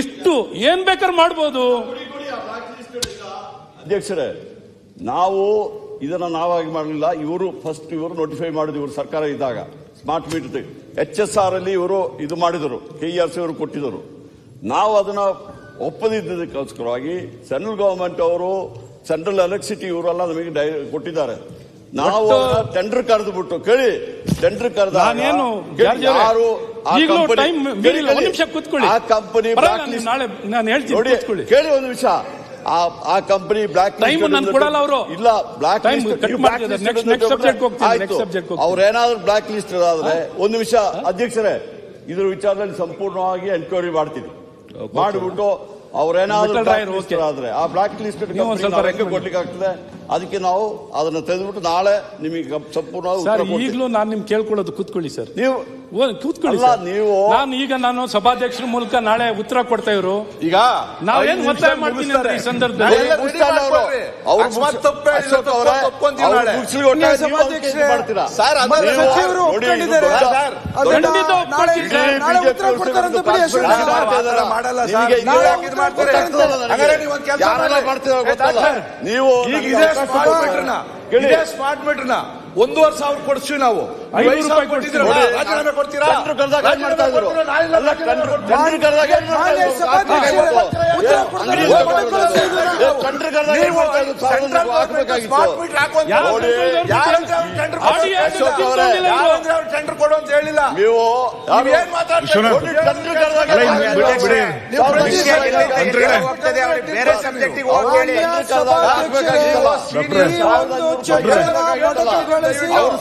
ಇಷ್ಟು ಏನ್ ಬೇಕಾದ್ರೆ ಮಾಡ್ಬೋದು. ಅಧ್ಯಕ್ಷರೇ ನಾವು ಇದನ್ನ ನಾವಾಗಿ ಮಾಡಲಿಲ್ಲ. ಇವರು ಫಸ್ಟ್ ಇವರು ನೋಟಿಫೈ ಮಾಡಿದ್ರು ಇವರು ಸರ್ಕಾರ ಇದ್ದಾಗ. Smart meter H S R ಅಲ್ಲಿ ಇವರು ಇದು ಮಾಡಿದರು ಕೆ ಆರ್ ಸಿ ಅವರು ಕೊಟ್ಟಿದ್ದರು. ನಾವು ಅದನ್ನ ಒಪ್ಪದಿದ್ದಕ್ಕೋಸ್ಕರವಾಗಿ ಸೆಂಟ್ರಲ್ ಗವರ್ಮೆಂಟ್ ಅವರು ಸೆಂಟ್ರಲ್ ಎಲೆಕ್ಟ್ರಿಸಿಟಿ ಇವರೆಲ್ಲ ನಮಗೆ ಕೊಟ್ಟಿದ್ದಾರೆ. ನಾವು ಟೆಂಡರ್ ಕರೆದು ಬಿಟ್ಟು ಕೇಳಿ. ಟೆಂಡರ್ ಕರೆದ ಯಾರು ಈಗಲೂ ಟೈಮ್ ಮೀರಿಲ್ಲ. ಒಂದ್. ನಿಮಿಷ ಕೂತ್ಕೊಳ್ಳಿ. ಆ ಕಂಪನಿ ನಾಳೆ ನಾನು ಹೇಳ್ತೀನಿ ಕೂತ್ಕೊಳ್ಳಿ. ಕೇಳಿ ಒಂದು ನಿಮಿಷ. ಆ ಆ ಕಂಪನಿ ಬ್ಲಾಕ್ ಟೈಮ್ ನಾನು ಕೊಡಲ್ಲ ಅವರು. ಇಲ್ಲ ಬ್ಲಾಕ್ ಟೈಮ್ cut ಮಾಡ್ತಿದ್ದಾರೆ. ನೆಕ್ಸ್ಟ್ ಸಬ್ಜೆಕ್ಟ್ subject ಹೋಗ್ತೀನಿ, ನೆಕ್ಸ್ಟ್ ಸಬ್ಜೆಕ್ಟ್ ಹೋಗ್ತೀನಿ. ಅವ್ರೇನಾದ್ರೂ ಬ್ಲಾಕ್ ಲಿಸ್ಟ್ ಆದ್ರೆ ಒಂದು ನಿಮಿಷ ಅಧ್ಯಕ್ಷರೇ ಇದ್ರ ವಿಚಾರದಲ್ಲಿ ಸಂಪೂರ್ಣವಾಗಿ ಎನ್ಕ್ವೈರಿ ಮಾಡ್ತೀನಿ. ಮಾಡಿಬಿಟ್ಟು ಅವ್ರೇನಾದ್ರೂ. ಆದ್ರೆ ಆ ಬ್ಲಾಕ್ ಲಿಸ್ಟ್ ಕೊಡ್ಲಿಕ್ಕೆ ಆಗ್ತದೆ ಅದಕ್ಕೆ ನಾವು ಅದನ್ನ ತೆಗೆದುಬಿಟ್ಟು ನಾಳೆ ನಿಮಗೆ ಸಂಪೂರ್ಣ. ಈಗಲೂ ನಾನು ನಿಮ್ ಕೇಳ್ಕೊಳ್ಳೋದು ಕೂತ್ಕೊಳ್ಳಿ ಸರ್. ನೀವು ಕೂತ್ಕೊಳ್ಳಿ. ನೀವು- ನಾನು ಈಗ ನಾನು ಸಭಾಧ್ಯಕ್ಷರ ಮೂಲಕ ನಾಳೆ ಉತ್ತರ ಕೊಡ್ತಾ ಇವರು. ಈಗ ನಾವೇನ್ ಒತ್ತಾಯ ಮಾಡ್ತೀನಿ ಅಂದ್ರೆ ಈ. ಸಂದರ್ಭದಲ್ಲಿ? ನೀವು ಸ್ಮಾರ್ಟ್. ಮೀಟರ್ನ. ಇದೇ ಸ್ಮಾರ್ಟ್ ಮೀಟರ್ನ ಒಂದೂವರೆ ಸಾವಿರ ಕೊಡ್ತೀವಿ ನಾವು ಐನೂರು ರೂಪಾಯಿ. ಕೊಡ್ತೀರಾ? ಟೆಂಡರ್ ಕರೆದಾಗ ಏನ್ ಮಾಡ್ತಾ ಇದ್ರು? ರಾಜೀನಾಮೆ ಕೊಡ್ತೀರಾ? ಟೆಂಡರ್- ಕೊಡು ಅಂತ ಹೇಳಿಲ್ಲ. ನೀವು ನೀವು ಏನ್ ಮಾತಾಡ್ತೀರಿ? ಬೇರೆ ಸಬ್ಜೆಕ್ಟಿಗೆ ಹೋಗಿ ಹೇಳಿ.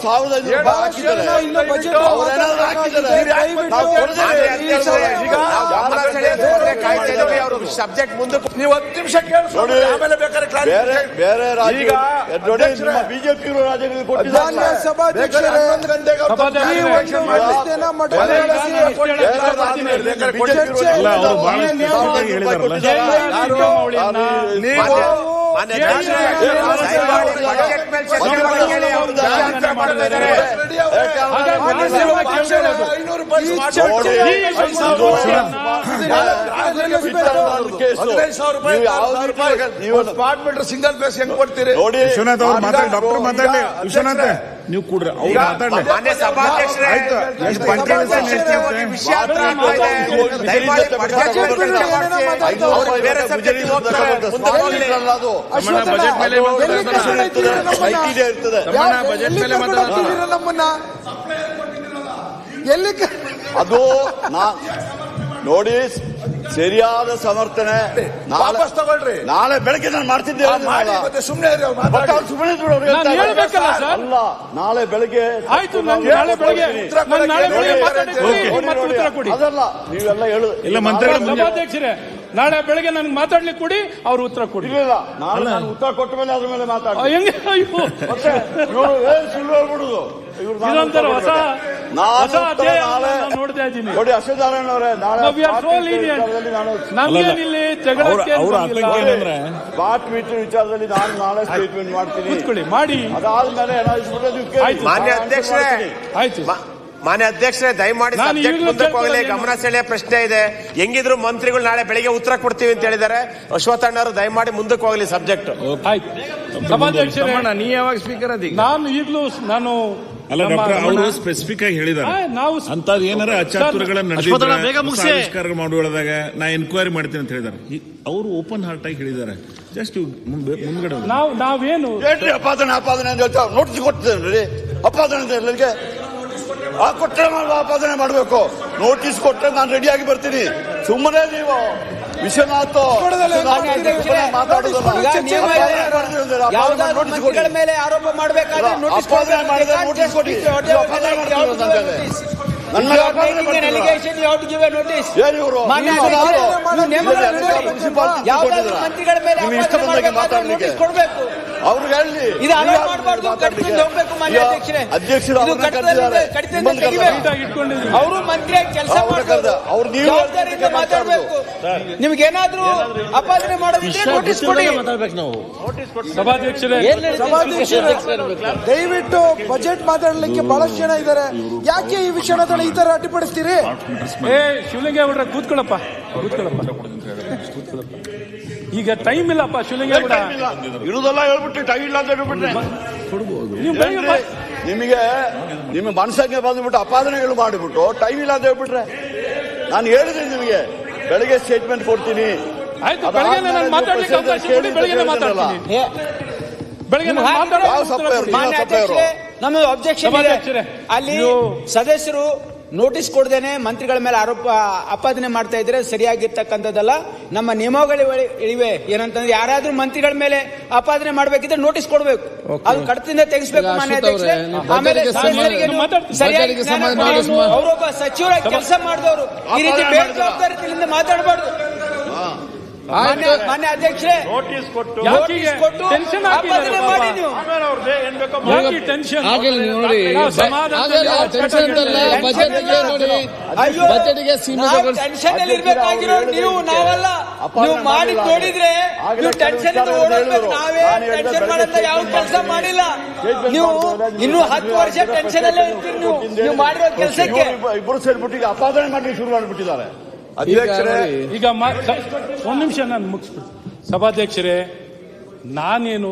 ಸಾವಿರದ ರೂಪಾಯಿ ಹಾಕಿದ್ದಾರೆ ಭಾಷಣ ಇನ್ನು ಬಜೆಟ್ ಅವ್ರೇನಾದ್ರು ಹಾಕಿದ್ದಾರೆ ದಯವಿಟ್ಟು ನಾವು ಕೊಡದೇ ಈ ಸಭೆ- ಈಗ ಸಬ್ಜೆಕ್ಟ್ ಮುಂದಕ್ಕೆ ನೀವು ಹತ್ತು ನಿಮಿಷ ಕೇಳಿಸ್ಕೊಳ್ಳಿ ನೋಡಿ, ಆಮೇಲೆ ಬೇಕಾದ್ರೆ ಬೇರೆ clarification. ಬೇರೆ ರಾಜ್ಯ ಈಗ ನೋಡಿ ಅಧ್ಯಕ್ಷರೇ, ನಿಮ್ಮ ಬಿಜೆಪಿ ರಾಜ್ಯಗಳಿಗೆ ಮಾನ್ಯ ಕೊಟ್ಟಿದ್ದಾರೆ ಬೇಕಾದ್ರೆ ಸಭಾಧ್ಯಕ್ಷರೇ ಹನ್ನೊಂದು ಗಂಟೆಗೆ ಅವ್ರು ಸಭಾಧ್ಯಕ್ಷರೇ, ಈ ಒಂದು ವ್ಯವಸ್ಥೆಯನ್ನ ಮೊಟಕುಗೊಳಿಸಿ ಅಲ್ಲ, ಅವರು ಬಹಳ ಸ್ಪಷ್ಟವಾಗಿ ಹೇಳಿದಾರಲ್ಲ. ನೀವು ರೂಪಾಯಿ ಮೀಟರ್ ಸಿಂಗಲ್ ಪೇಸ್ ಹೆಂಗ್ ಕೊಡ್ತೀರಿ ನೋಡಿ ವಿಶ್ವನಾಥ್ ಅವ್ರು ಮಾತಾಡಿ ಡಾಕ್ಟರ್ ಮಾತಾಡಿ ವಿಶ್ವನಾಥ್ ನೀವು ಕೂಡ್ರಿ ಅವ್ರು ಈಗ ಮಾತಾಡ್ಲಿ ಮಾನ್ಯ ಸಭಾಧ್ಯಕ್ಷರೇ, ಆಯ್ತು. ಎಷ್ಟು controversy ನಡೀತಾ ಇದೆ? ವಿಷಯ ಅರ್ಥ ಆಗ್ತಾ ಇದೆ. ದಯಮಾಡಿ ಬಜೆಟ್ ಚರ್ಚೆ ಬಿಡಿ, ಅವ್ರು ಬೇರೆ ಸಬ್ಜೆಕ್ಟ್ ಹೋಗ್ತಾರೆ ಮುಂದೆ ಹೋಗ್ಲಿ. ಅಶ್ವತ್ಥಣ್ಣ, ಬಜೆಟ್ ಮೇಲೆ ಎಲ್ಲಿ ಮಾತಾಡ್ತಾರೆ. ಕರ್ಕೊಂಡು ಹೋಗ್ತಿದ್ದೀರಾ ನಮ್ಮನ್ನ? ಐಟಿಡಿ ಇರ್ತದೆ ಯಾವ- ಬಜೆಟ್ ಎಲ್ಲಿ ಮೇಲೆ ಕರ್ಕೊಂಡು ಹೋಗ್ತಿದ್ದೀರಾ ನಮ್ಮನ್ನ ಎಲ್ಲಿ ಕ- ಅದು ನಾ ನೋಡಿ ಸರಿಯಾದ ಸಮರ್ಥನೆ. ನಾಳೆ ವಾಪಸ್ ತಗೊಳ್ರಿ. ನಾಳೆ ಬೆಳಗ್ಗೆ ನಾನು ಮಾಡ್ತಿದ್ದೆ ಸುಮ್ಮನೆ ಸುಮ್ಮನೆ? ಅಲ್ಲ ನಾಳೆ ಬೆಳಗ್ಗೆ ಆಯ್ತು ನಾನು ನಾಳೆ ಬೆಳಗ್ಗೆ ಅದಲ್ಲ ನೀವೆಲ್ಲ ಹೇಳು. ಇಲ್ಲ, ಸಭಾಧ್ಯಕ್ಷರೇ ನಾಳೆ ಬೆಳಗ್ಗೆ ನನ್ಗೆ ಮಾತಾಡ್ಲಿಕ್ಕೆ ಕೊಡಿ ಅವ್ರು ಉತ್ತರ ಕೊಡಿ. ಇಲ್ಲ ನಾಳೆ ನಾನು ಉತ್ತರ ಕೊಟ್ಟ ಮೇಲೆ ಅದ್ರ ಮೇಲೆ ಮಾತಾಡ ಮಾತಾಡ್ತೀನಿ ಹೆಂಗೆ? ಸುಳ್ಳು ಹೇಳ್ಬಿಡುದು? ಇದೊಂಥರ ಹೊಸ ಹೊಸ ಅಧ್ಯಾಯ ನೋಡ್ತಾ ಇದ್ದೀನಿ. ನೋಡಿ ಅಶ್ವಥ್ ನಾರಾಯಣ ಅವರೇ ನಮ್ಗೇನಿಲ್ಲಿ ಜಗಳಕ್ಕೆ ಏನಂದ್ರೆ ಸ್ಮಾರ್ಟ್ ವಿಚಾರದಲ್ಲಿ ನಾನು ನಾಳೆ ಸ್ಟೇಟ್ಮೆಂಟ್ ಮಾಡ್ತೀನಿ. ಕೂತ್ಕೊಳ್ಳಿ ಮಾಡಿ. ಅದಾದ್ಮೇಲೆ ಏನಾದ್ರು ನೀವು. ಮಾನ್ಯ ಅಧ್ಯಕ್ಷರೇ. ಆಯ್ತು. ಮಾನ್ಯ ಅಧ್ಯಕ್ಷರೇ ದಯಮಾಡಿ ಸಬ್ಜೆಕ್ಟ್ ಮುಂದಕ್ಕೆ ಹೋಗಲಿ ಗಮನ ಸೆಳೆಯ ಪ್ರಶ್ನೆ ಇದೆ. ಹೆಂಗಿದ್ರು ಮಂತ್ರಿಗಳು ನಾಳೆ ಬೆಳಿಗ್ಗೆ ಉತ್ತರ ಕೊಡ್ತೀವಿ ಅಂತ ಹೇಳಿದ್ದಾರೆ. ಅಶ್ವತ್ಥಣ್ಣವರು ದಯಮಾಡಿ ಮುಂದಕ್ಕೆ ಹೋಗಲಿ ಸಬ್ಜೆಕ್ಟ್ ನೀ ಯಾವಾಗ ಸ್ಪೀಕರ್ ಅದಿ? ನಾನು ಈಗಲೂ ನಾನು ಅಲ್ಲ ಡಾಕ್ಟರ್ ಅವರು ಸ್ಪೆಸಿಫಿಕ್ ಆಗಿ ಹೇಳಿದ್ದಾರೆ. ಅಂತದ್ ಏನಾರ ಅಚಾತುರಗಳನ್ನ ಮಾಡುವಳದಾಗ ನಾ ಎನ್ಕ್ವೈರಿ ಮಾಡ್ತೀನಿ ಅಂತ ಹೇಳಿದ್ದಾರೆ. ಅವರು ಓಪನ್ ಹಾರ್ಟ್ ಆಗಿ ಹೇಳಿದ್ದಾರೆ. ಜಸ್ಟ್ ಮುಂದ್ಗಡೆ. ನಾವು ನಾವೇನು ಅಪಾದನೆ ಅಪಾದನೆ ಅಂತ ಹೇಳ್ತಾ ನೋಟಿಸ್ ಕೊಡ್ತೇನೆ ಅಪಾದನೆ ಅಂತ ಎಲ್ಲರಿಗೆ ಆ ಕೊಟ್ಟರೆ ವಾಪಾದನೆ ಮಾಡಬೇಕು. ನೋಟಿಸ್ ಕೊಟ್ಟರೆ ನಾನು ರೆಡಿಯಾಗಿ ಬರ್ತೀನಿ. ಸುಮ್ಮನೆ ನೀವು. ವಿಶ್ವನಾಥ್ ಮಾತಾಡೋದಲ್ಲ. ಮೇಲೆ ಆರೋಪ ಮಾಡಬೇಕಾದ್ರೆ ನೋಟಿಸ್ ಅಪಾದನೆ ಮಾಡಿದ್ರೆ ನೋಟಿಸ್ ಕೊಡಿ. ಮಂತ್ರಿಗಳ ಮೇಲೆ ಕೊಡ್ಬೇಕು. ಅವ್ರಿಗೆ ಹೇಳಿ ಇದು ಅಲೋ ನೀವು ಮಾಡಬಾರ್ದು ಮಾತಾಡ್ಲಿಕ್ಕೆ. ಕಡಿತದಿಂದ ಹೋಗ್ಬೇಕು ಮಾನ್ಯ ಅಧ್ಯಕ್ಷರೇ. ಅಧ್ಯಕ್ಷರು ಇದು ಅವ್ರನ್ನ ಕಡಿತದಿಂದ ಕರೆದಿದ್ದಾರೆ. ತೆಗಿಬೇಕು ಇಟ್ಕೊಂಡಿದ್ದೀವಿ ಅವರು ಮಂತ್ರಿಯಾಗಿ ಕೆಲಸ ಅವ್ರು ನೀವು ಜವಾಬ್ದಾರಿಯಿಂದ ಮಾತಾಡಬೇಕು. ನಿಮ್ಗೇನಾದ್ರೂ ಅಪಾದನೆ ಮಾಡೋದಿದ್ರೆ ನೋಟಿಸ್ ಕೊಡಿ. ಸಭಾಧ್ಯಕ್ಷರೇ ಸಭಾಧ್ಯಕ್ಷರೇ. ದಯವಿಟ್ಟು ಬಜೆಟ್ ಮಾತಾಡಲಿಕ್ಕೆ ಬಹಳಷ್ಟು ಜನ ಇದ್ದಾರೆ. ಯಾಕೆ ಈ ವಿಷಯನ ಈ ತರ ಅಡ್ಡಿಪಡಿಸ್ತೀರಿ? ಏ ಶಿವಲಿಂಗೇಗೌಡ್ರೆ ಕೂತ್ಕೊಳ್ಳಪ್ಪ. ಈಗ ಟೈಮ್ ಇಲ್ಲಪ್ಪ ಶಿವಲಿಂಗ ಇರುದಲ್ಲ ಹೇಳ್ಬಿಟ್ಟು ಟೈಮ್ ಇಲ್ಲ ಅಂತ ಹೇಳ್ಬಿಟ್ರೆ. ನಿಮಗೆ ನಿಮ್ಮ ಮನಸ್ಸಂಗೆ ಬಂದ್ಬಿಟ್ಟು ಅಪಾದನೆಗಳು ಮಾಡಿಬಿಟ್ಟು ಟೈಮ್ ಇಲ್ಲ ಅಂತ ಹೇಳ್ಬಿಟ್ರೆ. ನಾನು ಹೇಳಿದೆ ನಿಮಗೆ ಬೆಳಗ್ಗೆ ಸ್ಟೇಟ್ಮೆಂಟ್ ಕೊಡ್ತೀನಿ. ನಮ್ಮದು ಅಬ್ಜೆಕ್ಷನ್ ಅಲ್ಲಿ ಸದಸ್ಯರು ನೋಟಿಸ್ ಕೊಡ್ದೇನೆ ಮಂತ್ರಿಗಳ ಮೇಲೆ ಆರೋಪ ಆಪಾದನೆ ಮಾಡ್ತಾ ಇದ್ರೆ ಸರಿಯಾಗಿರ್ತಕ್ಕಂಥದ್ದಲ್ಲ. ನಮ್ಮ ನಿಯಮಗಳು ಇಳಿವೆ. ಏನಂತಂದ್ರೆ ಯಾರಾದ್ರೂ ಮಂತ್ರಿಗಳ ಮೇಲೆ ಆಪಾದನೆ ಮಾಡ್ಬೇಕಿದ್ರೆ ನೋಟಿಸ್ ಕೊಡ್ಬೇಕು. ಅದು ಕಡತದಿಂದ ತೆಗಿಸ್ಬೇಕು ಮಾನ್ಯ ಅಧ್ಯಕ್ಷರೇ. ಆಮೇಲೆ. ಸರಿಯಾಗಿ ಅವರೊಬ್ಬ ಸಚಿವರಾಗಿ ಕೆಲಸ ಮಾಡಿದವರು ಈ ರೀತಿ ಬೇಜವಾಬ್ದಾರಿಯಿಂದ ಮಾತಾಡಬಾರ್ದು. ಮಾನ್ಯ ಅಧ್ಯಕ್ಷ ಅಧ್ಯಕ್ಷರೇ. ನೋಟಿಸ್ ಕೊಟ್ಟು ಯಾಕೆ ನೋಟಿಸ್ ಕೊಟ್ಟು ಟೆನ್ಷನ್ ಆಪಾದನೆ ಮಾಡಿ ನೋಡಿ ಬಜೆಟ್ಗೆ ನೋಡಿ ಅಯ್ಯೋ ಬಜೆಟ್ಗೆ ಸೀಮಿತಗೊಳಿಸಿ ಟೆನ್ಷನ್ ಅಲ್ಲಿ ಇರ್ಬೇಕಾಗಿರೋ ನೀವು ನಾವಲ್ಲ ನೀವು ಮಾಡಿ ನೋಡಿದ್ರೆ ನೀವು ಟೆನ್ಷನ್ ನಾವೇ ಟೆನ್ಷನ್ ಮಾಡಂತ ಯಾವ ಕೆಲಸ ಮಾಡಿಲ್ಲ. ನೀವು ಇನ್ನು ಹತ್ತು ವರ್ಷ ಟೆನ್ಷನ್ ಅಲ್ಲೇ ಇರ್ತೀರಿ ನೀವು. ನೀವು ಮಾಡಿರೋ ಕೆಲಸಕ್ಕೆ. ಇವ್ರು ಇಬ್ರು ಸೇರ್ಬಿಟ್ಟು ಈಗ ಅಪಾದನೆ ಮಾಡಿ ಶುರು ಮಾಡಿಬಿಟ್ಟಿದ್ದಾರೆ. ಅಧ್ಯಕ್ಷರೇ ಈಗ ಒಂದ್ ನಿಮಿಷ ನಾನು ಮುಗಿಸ್ಬಿಡ್ತೀನಿ. ಸಭಾಧ್ಯಕ್ಷರೇ ನಾನೇನು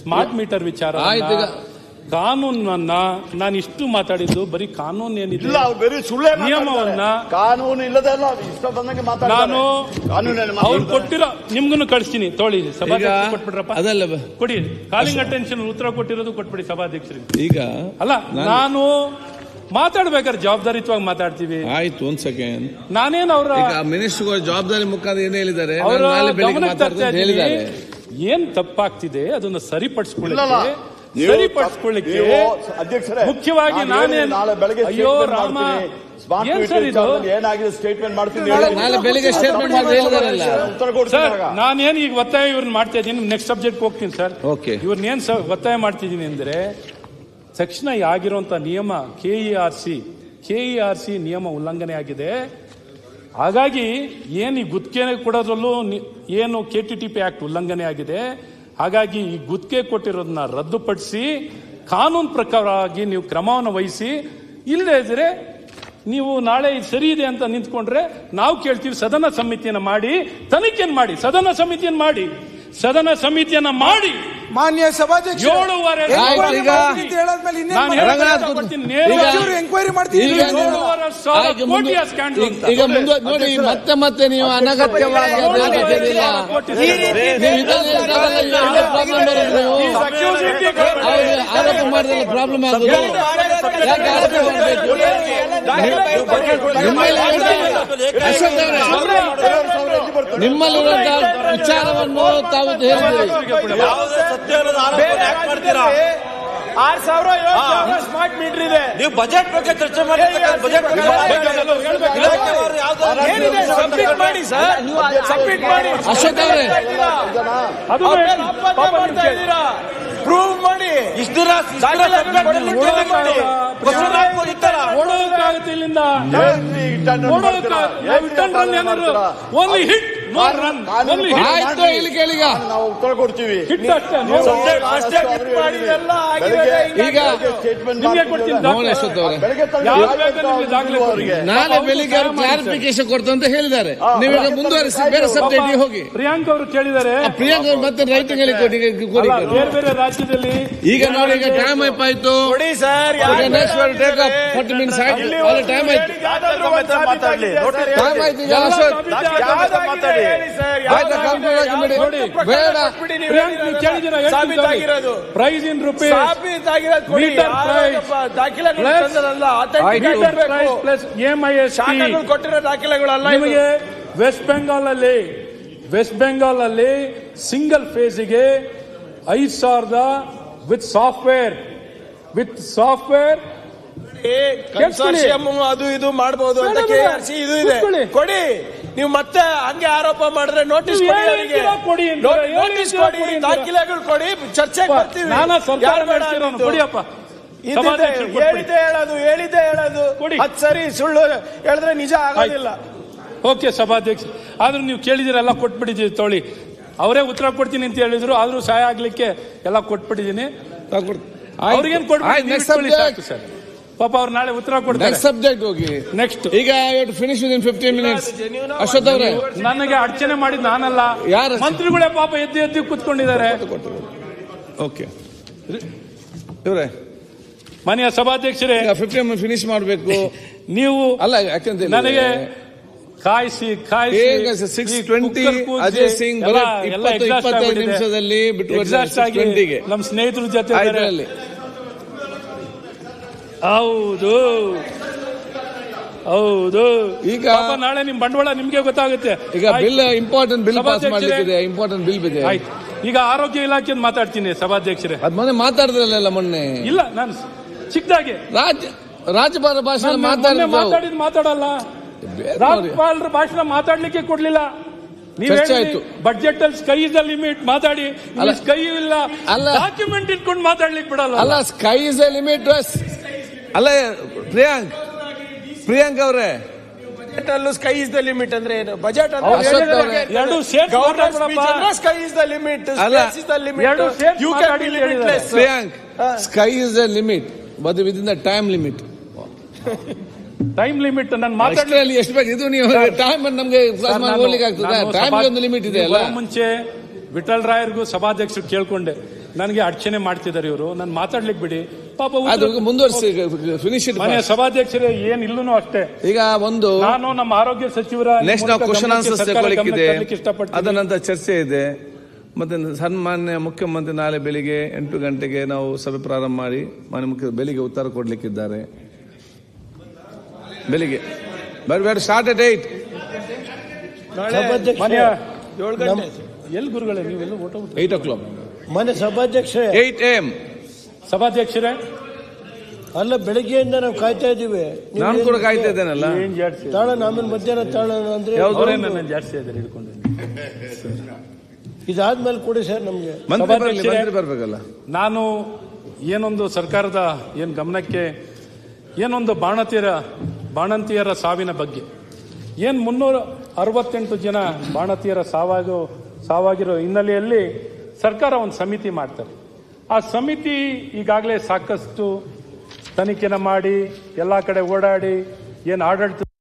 ಸ್ಮಾರ್ಟ್ ಮೀಟರ್ ವಿಚಾರ ಆಯ್ತು ಈಗ. ಕಾನೂನನ್ನ ನಾನು ಇಷ್ಟು ಮಾತಾಡಿದ್ದು ಬರೀ ಕಾನೂನು ಏನಿದೆ ಇಲ್ಲ ಅವ್ರು ಬೇರೆ ಸುಳ್ಳೇ ನಿಯಮವನ್ನ. ಕಾನೂನು ಇಲ್ಲದೆ ಇಷ್ಟ ಬಂದಂಗೆ ಮಾತಾಡ್ತಾರೆ. ನಾನು ಅವ್ರು. ಕೊಟ್ಟಿರೋ ನಿಮ್ಗೂ ಕಳಿಸ್ತೀನಿ ತೋಳಿ ಸಭಾಧ್ಯಕ್ಷ ಕೊಟ್ಬಿಡ್ರಪ್ಪ ಅದಲ್ಲ ಕೊಡಿ ಕಾಲಿಂಗ್ ಅಟೆನ್ಷನ್ ಉತ್ತರ ಕೊಟ್ಟಿರೋದು ಕೊಟ್ಬಿಡಿ ಸಭಾಧ್ಯಕ್ಷರಿಗೆ. ಈಗ ಅಲ್ಲ ನಾನು ಮಾತಾಡ್ಬೇಕಾದ್ರೆ ಜವಾಬ್ದಾರಿತ್ವಾಗಿ ಮಾತಾಡ್ತೀವಿ. ಆಯ್ತು ಒಂದ್ ಸೆಕೆಂಡ್ ನಾನೇನು ಅವರ ಈಗ ಮಿನಿಸ್ಟರ್ ಜವಾಬ್ದಾರಿ ಮುಖಾಂತರ ಏನ್ ಹೇಳಿದ್ದಾರೆ. ಏನ್ ತಪ್ಪಾಗ್ತಿದೆ ಅದನ್ನ ಸರಿಪಡಿಸ್ಕೊಳ್ಳಿ ಸರಿಪಡಿಸ್ಕೊಳ್ಳಿಕ್ಕೆ ಅಧ್ಯಕ್ಷರೇ ಮುಖ್ಯವಾಗಿ ನಾನೇನು ನಾಳೆ ಬೆಳಗ್ಗೆ ಅಯ್ಯೋ ರಾಮ ಏನಾಗಿದೆ ಸ್ಟೇಟ್ಮೆಂಟ್ ಮಾಡ್ತೀನಿ. ನಾನೇನು ಈಗ ಒತ್ತಾಯ ಇವ್ರನ್ನ ಮಾಡ್ತಾ ಇದ್ದೀನಿ ನೆಕ್ಸ್ಟ್ ಸಬ್ಜೆಕ್ಟ್ ಹೋಗ್ತೀನಿ ಸರ್. ಇವ್ರನ್ನೇನ್ ಸ- ಒತ್ತಾಯ ಮಾಡ್ತಿದ್ದೀನಿ ಅಂದ್ರೆ ತಕ್ಷಣ ಆಗಿರುವಂತ ನಿಯಮ K E R C K E R C ನಿಯಮ ಉಲ್ಲಂಘನೆ ಆಗಿದೆ. ಹಾಗಾಗಿ ಏನು ಈ ಗುತ್ತಿಗೆ ಕೊಡೋದ್ರಲ್ಲೂ ಏನು K T T P act ಉಲ್ಲಂಘನೆ ಆಗಿದೆ. ಹಾಗಾಗಿ ಈ ಗುತ್ತಿಗೆ ಕೊಟ್ಟಿರೋದನ್ನ ರದ್ದುಪಡಿಸಿ ಕಾನೂನು ಪ್ರಕಾರವಾಗಿ ನೀವು ಕ್ರಮವನ್ನು ವಹಿಸಿ. ಇಲ್ಲದೇ ಇದ್ರೆ ನೀವು ನಾಳೆ ಸರಿ ಇದೆ ಅಂತ ನಿಂತ್ಕೊಂಡ್ರೆ ನಾವು ಕೇಳ್ತೀವಿ ಸದನ ಸಮಿತಿಯನ್ನು ಮಾಡಿ. ತನಿಖೆಯನ್ನು ಮಾಡಿ. ಸದನ ಸಮಿತಿಯನ್ನು ಮಾಡಿ. ಸದನ ಸಮಿತಿಯನ್ನು ಮಾಡಿ. ಮಾನ್ಯ ಸಭಾಧ್ಯಕ್ಷ ಏಳುವರೆ ಎಂಕ್ವೈರಿ ಮಾಡ್ತೀವಿ ಈಗ ಮುಂದೆ ನೋಡಿ ಮತ್ತೆ ಮತ್ತೆ ನೀವು ಅನಗತ್ಯವಾಗಿ ಆರೋಪ ಮಾಡಿದ್ರೆ ಪ್ರಾಬ್ಲಮ್ ಆಗೋದು. ಯಾಕೆ ಆರೋಪ ಮಾಡಬೇಕು? ನಿಮ್ಮಲ್ಲಿ ಅಶೋಕ್ ಅವರೇ, ವಿಚಾರವನ್ನು ತಾವು ಹೇಳಿದ್ದೀರಿ ಆರ್ ಸಾವಿರ ಸ್ಮಾರ್ಟ್ ಮೀಟರ್ ಇದೆ. ನೀವು ಬಜೆಟ್ ಬಗ್ಗೆ ಚರ್ಚೆ ಮಾಡಿ ಬಜೆಟ್ ಮಾಡಿ ಸರ್ ಸಬ್ಮಿಟ್ ಮಾಡಿ ಅಶೋಕ್ ಅವರೇ ಮಾಡ್ತಾ ಇದ್ದೀರಾ? ಪ್ರೂವ್ ಮಾಡಿ ಇಷ್ಟು ದಿನ ಓಡೋಕ್ಕಾಗುತ್ತೆ ಇಲ್ಲಿಂದ. ಏನ್ರಿ ಇಟ್ಟನ್ನು ಮಾಡ್ತೀರಾ? ಏನ್ರಿ ಅಪಾದನೆ ಮಾಡ್ತೀರಾ? ಓನ್ಲಿ ಹಿಟ್ ಆಯ್ತು ಇಲ್ಲಿ ಕೇಳಿಗ. ನಾವು ಉತ್ತರ ಕೊಡ್ತೀವಿ. ಈಗ. ನಾಳೆ ಬೆಳಿಗ್ಗೆ ಅವರು ಕ್ಲಾರಿಫಿಕೇಶನ್ ಕೊಡ್ತು ಅಂತ ಹೇಳಿದ್ದಾರೆ. ನೀವೀಗ ಮುಂದುವರಿಸಿ ಬೇರೆ ಸಬ್ಜೆಕ್ಟ್ ಹೋಗಿ. ಪ್ರಿಯಾಂಕ್ ಅವರು ಕೇಳಿದ್ದಾರೆ. ಪ್ರಿಯಾಂಕ್ ಅವ್ರು ಮತ್ತೆ ರೈಟಿಂಗ್ ಅಲ್ಲಿ ಬೇರೆ ಬೇರೆ ರಾಜ್ಯದಲ್ಲಿ ಈಗ ನೋಡಿ ಈಗ ಟೈಮ್ ಅಪ್ ಆಯ್ತು. Next take up forty minutes ಆಯ್ತು. ಟೈಮ್ ಆಯ್ತು. ಮಾತಾಡ್ಲಿ. ಟೈಮ್ ಆಯ್ತು ಈಗ ಅಶೋಕ್ ಆಯ್ತು ಬೇಡ. ಪ್ರಿಯಾಂಕ್ ನೀವು ಸಾಬೀತಾಗಿರೋದು. Price in rupees ಸಾಬೀತಾಗಿರೋದು. ಕೊಡಿ. Meter price. ಯಾವ್ದಪ್ಪ ದಾಖಲೆಗಳು ತಂದರಲ್ಲ. Meter price plus M I S ಶಾಖಗಳು ಕೊಟ್ಟಿರೋ ದಾಖಲೆಗಳಲ್ಲ. ನಿಮಗೆ ವೆಸ್ಟ್ ಬೆಂಗಾಲ್ ಅಲ್ಲಿ ವೆಸ್ಟ್ ಬೆಂಗಾಲ್ ಅಲ್ಲಿ ಸಿಂಗಲ್ ಫೇಸಿಗೆ ಐದು ಸಾವಿರದ ವಿತ್ ಸಾಫ್ಟ್ವೇರ್ ವಿತ್ ಸಾಫ್ಟ್ವೇರ್ ಅದು ಇದು ಮಾಡಬಹುದು ಅಂತ ಕೆ ಆರ್ ಸಿ ಇದು ಇದೆ. ಕೊಡಿ. ನೀವು ಮತ್ತೆ ಹಂಗೆ ಆರೋಪ ಮಾಡಿದ್ರೆ ನೋಟಿಸ್ ಕೊಡಿ ಅವರಿಗೆ. ನೋಟಿಸ್ ಕೊಡಿ ಕೊಡಿ ದಾಖಲೆಗಳು ಕೊಡಿ ಚರ್ಚೆ ಬರ್ತೀವಿ. ನಾನು ಸರ್ಕಾರ ನಡೆಸಿರೋನು? ಕೊಡಿಯಪ್ಪ. ಹೇಳಿದೆ ಹೇಳೋದು ಹೇಳಿದ್ದೆ ಹೇಳೋದು. ಕೊಡಿ. ಅದ್ ಸರಿ ಸುಳ್ಳು ಹೇಳಿದ್ರೆ ನಿಜ ಆಗೋದಿಲ್ಲ. ಓಕೆ ಸಭಾಧ್ಯಕ್ಷ. ಆದ್ರೂ ನೀವು ಕೇಳಿದಿರೆಲ್ಲ ಕೊಟ್ಬಿಟ್ಟಿದ್ದೀವಿ ತೊಳಿ. ಅವರೇ ಉತ್ತರ ಕೊಡ್ತೀನಿ ಅಂತ ಹೇಳಿದ್ರು ಆದ್ರೂ ಸಹಾಯ ಆಗ್ಲಿಕ್ಕೆ ಎಲ್ಲ ಕೊಟ್ಬಿಟ್ಟಿದ್ದೀನಿ. ಅವ್ರಿಗೇನು ಕೊಡ್ಬಿಟ್ಟು ಪಾಪ ಅವ್ರು ನಾಳೆ ಉತ್ತರ ಕೊಡ್ತಾರೆ. ನೆಕ್ಸ್ಟ್ ಸಬ್ಜೆಕ್ಟ್ ಹೋಗಿ. ನೆಕ್ಸ್ಟ್ ಈಗ finish within fifteen minutes Ashwath ಅವರೇ. ನನಗೆ ಅಡಚಣೆ ಮಾಡಿದ್ ನಾನಲ್ಲ. ಯಾರು? ಮಂತ್ರಿಗಳೇ ಪಾಪ ಎದ್ದು ಎದ್ದು ಕುತ್ಕೊಂಡಿದ್ದಾರೆ. ಓಕೆ ಇವರೇ. ಮನೆಯ ಸಭಾಧ್ಯಕ್ಷರೇ ಫಿಫ್ಟೀನ್ ಫಿನಿಶ್ ಮಾಡಬೇಕು. ನೀವು ಅಲ್ಲ ಯಾಕಂತ ನನಗೆ ಕಾಯಿಸಿ ಕಾಯಿಸಿ ಸಿಕ್ಸ್ ಟ್ವೆಂಟಿ ಅಜಯ್ ಸಿಂಗ್ ಇಪ್ಪತ್ತೈದು ನಿಮಿಷದಲ್ಲಿ ಬಿಟ್ಟು ನಮ್ಮ ಸ್ನೇಹಿತರ ಜೊತೆ ಹೌದು. ಹೌದು. ಈಗ ನಾಳೆ ನಿಮ್ ಬಂಡವಾಳ ನಿಮ್ಗೆ ಗೊತ್ತಾಗುತ್ತೆ. ಈಗ. ಬಿಲ್ ಇಂಪಾರ್ಟೆಂಟ್ ಬಿಲ್ ಪಾಸ್ ಮಾಡಿದೆ ಮಾಡ್ಲಿಕ್ಕಿದೆ ಇಂಪಾರ್ಟೆಂಟ್ ಬಿಲ್ ಇದೆ ಆಯ್ತು. ಈಗ ಆರೋಗ್ಯ ಇಲಾಖೆ ಮಾತಾಡ್ತೀನಿ ಸಭಾಧ್ಯಕ್ಷರೇ. ಅದ್ ಮೊನ್ನೆ ಮಾತಾಡಿದ್ರಲ್ಲ ಮೊನ್ನೆ? ಇಲ್ಲ ನಾನು ಚಿಕ್ಕದಾಗಿ ರಾಜ್ಯ ರಾಜ್ಯಪಾಲ ಭಾಷಣ ಮಾತಾಡಿದ್ ಮಾತಾಡಲ್ಲ. ರಾಜ್ಯಪಾಲರ ಭಾಷಣ ಮಾತಾಡ್ಲಿಕ್ಕೆ ಕೊಡ್ಲಿಲ್ಲ. ನೀವ್ ಬಜೆಟ್ ಅಲ್ಲಿ ಸ್ಕೈ ಇಸ್ ದ ಲಿಮಿಟ್ ಮಾತಾಡಿ. ಸ್ಕೈ ಇಲ್ಲ. ಡಾಕ್ಯುಮೆಂಟ್ ಇಟ್ಕೊಂಡು ಮಾತಾಡ್ಲಿಕ್ಕೆ ಬಿಡಲ್ಲ. ಅಲ್ಲ ಸ್ಕೈ ಇಸ್ ಎ ಲಿಮಿಟ್ ಅಲ್ಲ ಪ್ರಿಯಾಂಕ್. ಪ್ರಿಯಾಂಕ್ ಅವರೇ. ಅಲ್ಲೂ ಸ್ಕೈ ಇಸ್ ದ ಲಿಮಿಟ್ ಅಂದ್ರೆ ಏನು? ಬಜೆಟ್. ಎರಡು ಸ್ಕೈ ಇಸ್ ದ ಲಿಮಿಟ್ ಅಲ್ಲ. ಇಸ್ ದ ಲಿಮಿಟ್ ಎರಡು you can be limitless Priyank sky is the limit but within the time limit time limit ನಾನು ಮಾತಾಡಲಿ ಎಷ್ಟು ಬೇಕು? ಇದು ನೀವು ಟೈಮ್ ನಮ್ಗೆ ಓಡ್ಲಿಕ್ಕೆ ಆಗ್ತದೆ. ಟೈಮ್ ಒಂದು ಲಿಮಿಟ್ ಇದೆ ಅಲ್ಲ? ಮುಂಚೆ ವಿಠಲ್ ರಾಯರ್ಗೂ ಸಭಾಧ್ಯಕ್ಷರು ಕೇಳ್ಕೊಂಡೆ. ನನಗೆ ಅಡಚಣೆ ಮಾಡ್ತಿದ್ದಾರೆ ಇವರು. ನಾನು ಮಾತಾಡ್ಲಿಕ್ಕೆ ಬಿಡಿ. ಪಾಪ ಮುಂದುವರಿಸಿ ಫಿನಿಶ್ ಮನೆ ಮನೆಯ ಸಭಾಧ್ಯಕ್ಷರೇ ಏನ್ ಇಲ್ಲೂ ಅಷ್ಟೇ. ಈಗ ಒಂದು ನಾನು ನಮ್ಮ ಆರೋಗ್ಯ ಸಚಿವರ ನೆಕ್ಸ್ಟ್ ನಾವು ಕ್ವಶನ್ ಆನ್ಸರ್ಸ್ ತಗೊಳ್ಳಿಕ್ಕಿದೆ ನಂತರ ಚರ್ಚೆ ಇದೆ. ಮತ್ತೆ ಸನ್ಮಾನ್ಯ ಮುಖ್ಯಮಂತ್ರಿ ನಾಳೆ ಬೆಳಿಗ್ಗೆ ಎಂಟು ಗಂಟೆಗೆ ನಾವು ಸಭೆ ಪ್ರಾರಂಭ ಮಾಡಿ ಮಾನ್ಯ ಮುಖ್ಯ ಬೆಳಿಗ್ಗೆ ಉತ್ತರ ಕೊಡ್ಲಿಕ್ಕಿದ್ದಾರೆ. ಬೆಳಿಗ್ಗೆ. ಬರ್ಬೇಡ ಸ್ಟಾರ್ಟ್ ಅಟ್ ಏಟ್ ಮನೆಯ ಏಳು ಗಂಟೆ ಎಲ್ಲಿ ಗುರುಗಳೇ ನೀವೆಲ್ಲ ಓಟ ಏಟ್ ಓ ಕ್ಲಾಕ್ ಮನೆ ಸಭಾಧ್ಯಕ್ಷ ಏಟ್ ಎಂ ಸಭಾಧ್ಯಕ್ಷರೇ ಅಲ್ಲ ಬೆಳಗ್ಗೆಯಿಂದ ನಾವು ಕಾಯ್ತಾ ಇದೀವಿ ನಾನು ಕೂಡ ಕಾಯ್ತಾ ಇದ್ದೇನಲ್ಲ? ಏನ್ ಜಾಡ್ಸಿ? ತಾಳ ಆಮೇಲೆ ಮಧ್ಯಾಹ್ನ ತಾಳ ಅಂದ್ರೆ ಅವರೇ ನನ್ನ ಜಾಸ್ತಿ ಇದ್ದಾರೆ ಹಿಡ್ಕೊಂಡು ಇದಾದ್ಮೇಲೆ ಕೊಡಿ ಸರ್ ನಮ್ಗೆ. ಸಭಾಧ್ಯಕ್ಷರೇ. ಬರ್ಬೇಕಲ್ಲ? ನಾನು ಏನೊಂದು ಸರ್ಕಾರದ ಏನು ಗಮನಕ್ಕೆ ಏನೊಂದು ಬಾಣತಿಯರ ಬಾಣಂತಿಯರ ಸಾವಿನ ಬಗ್ಗೆ. ಏನು ಮುನ್ನೂರ ಅರವತ್ತೆಂಟು ಜನ ಬಾಣತಿಯರ ಸಾವಾಗೋ ಸಾವಾಗಿರೋ ಹಿನ್ನೆಲೆಯಲ್ಲಿ ಸರ್ಕಾರ ಒಂದು ಸಮಿತಿ ಮಾಡ್ತಾರೆ. ಆ ಸಮಿತಿ ಈಗಾಗಲೇ ಸಾಕಷ್ಟು ತನಿಖೆನ ಮಾಡಿ, ಎಲ್ಲ ಕಡೆ ಓಡಾಡಿ, ಏನು ಆಡಳಿತ